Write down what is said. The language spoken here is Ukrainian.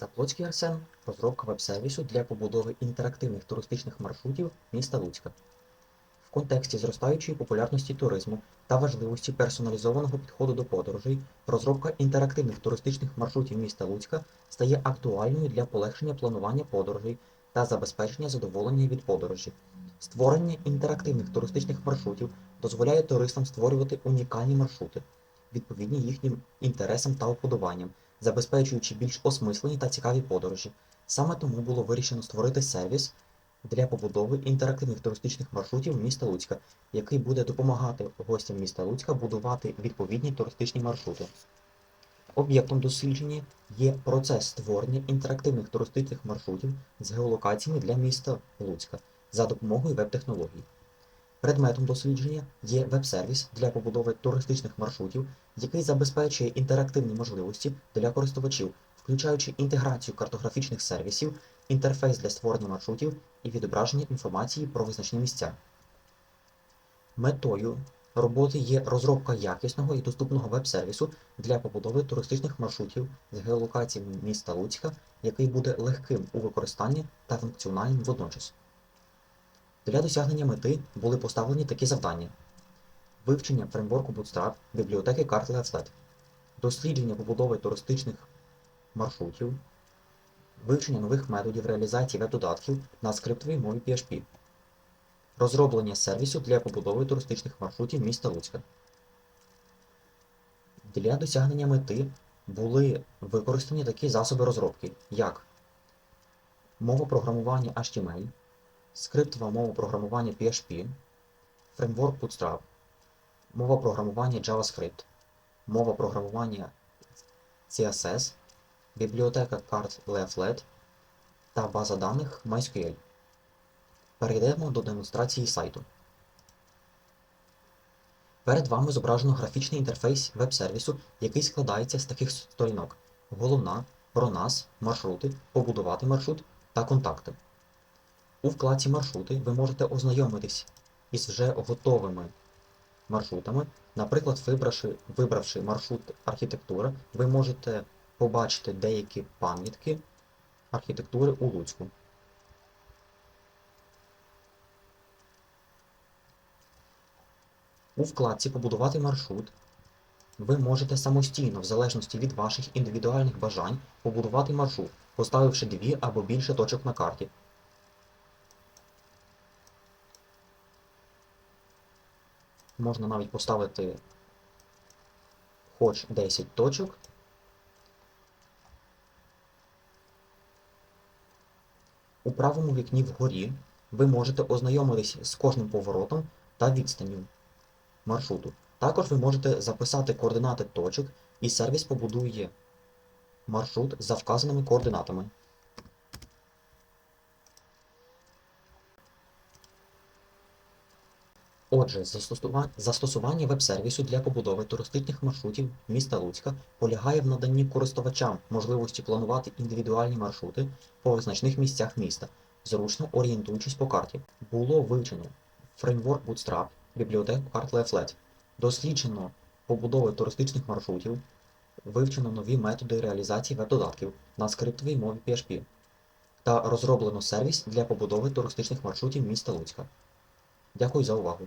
Заплоцький Арсен розробка веб-сервісу для побудови інтерактивних туристичних маршрутів міста Луцька. В контексті зростаючої популярності туризму та важливості персоналізованого підходу до подорожей, розробка інтерактивних туристичних маршрутів міста Луцька стає актуальною для полегшення планування подорожей та забезпечення задоволення від подорожі. Створення інтерактивних туристичних маршрутів дозволяє туристам створювати унікальні маршрути, відповідні їхнім інтересам та уподобанням, забезпечуючи більш осмислені та цікаві подорожі. Саме тому було вирішено створити сервіс для побудови інтерактивних туристичних маршрутів міста Луцька, який буде допомагати гостям міста Луцька будувати відповідні туристичні маршрути. Об'єктом дослідження є процес створення інтерактивних туристичних маршрутів з геолокаціями для міста Луцька за допомогою веб-технологій. Предметом дослідження є веб-сервіс для побудови туристичних маршрутів, який забезпечує інтерактивні можливості для користувачів, включаючи інтеграцію картографічних сервісів, інтерфейс для створення маршрутів і відображення інформації про визначні місця. Метою роботи є розробка якісного і доступного веб-сервісу для побудови туристичних маршрутів з геолокаціями міста Луцька, який буде легким у використанні та функціональним водночас. Для досягнення мети були поставлені такі завдання: вивчення фреймворку Bootstrap, бібліотеки карт Leaflet, дослідження побудови туристичних маршрутів, вивчення нових методів реалізації веб-додатків на скриптовій мові PHP, розроблення сервісу для побудови туристичних маршрутів міста Луцька. Для досягнення мети були використані такі засоби розробки, як мова програмування HTML, скриптова мова програмування PHP, фреймворк Bootstrap, мова програмування JavaScript, мова програмування CSS, бібліотека карт Leaflet та база даних MySQL. Перейдемо до демонстрації сайту. Перед вами зображено графічний інтерфейс веб-сервісу, який складається з таких сторінок: головна, про нас, маршрути, побудувати маршрут та контакти. У вкладці маршрути ви можете ознайомитись із вже готовими маршрутами. Наприклад, вибравши, вибравши маршрут архітектура, ви можете побачити деякі пам'ятки архітектури у Луцьку. У вкладці Побудувати маршрут ви можете самостійно, в залежності від ваших індивідуальних бажань, побудувати маршрут, поставивши дві або більше точок на карті. Можна навіть поставити хоч 10 точок. У правому вікні вгорі ви можете ознайомитись з кожним поворотом та відстанню маршруту. Також ви можете записати координати точок, і сервіс побудує маршрут за вказаними координатами. Отже, застосування веб-сервісу для побудови туристичних маршрутів міста Луцька полягає в наданні користувачам можливості планувати індивідуальні маршрути по визначних місцях міста, зручно орієнтуючись по карті. Було вивчено фреймворк Bootstrap, бібліотеку карт Leaflet, досліджено побудови туристичних маршрутів, вивчено нові методи реалізації веб-додатків на скриптовій мові PHP та розроблено сервіс для побудови туристичних маршрутів міста Луцька. Дякую за увагу.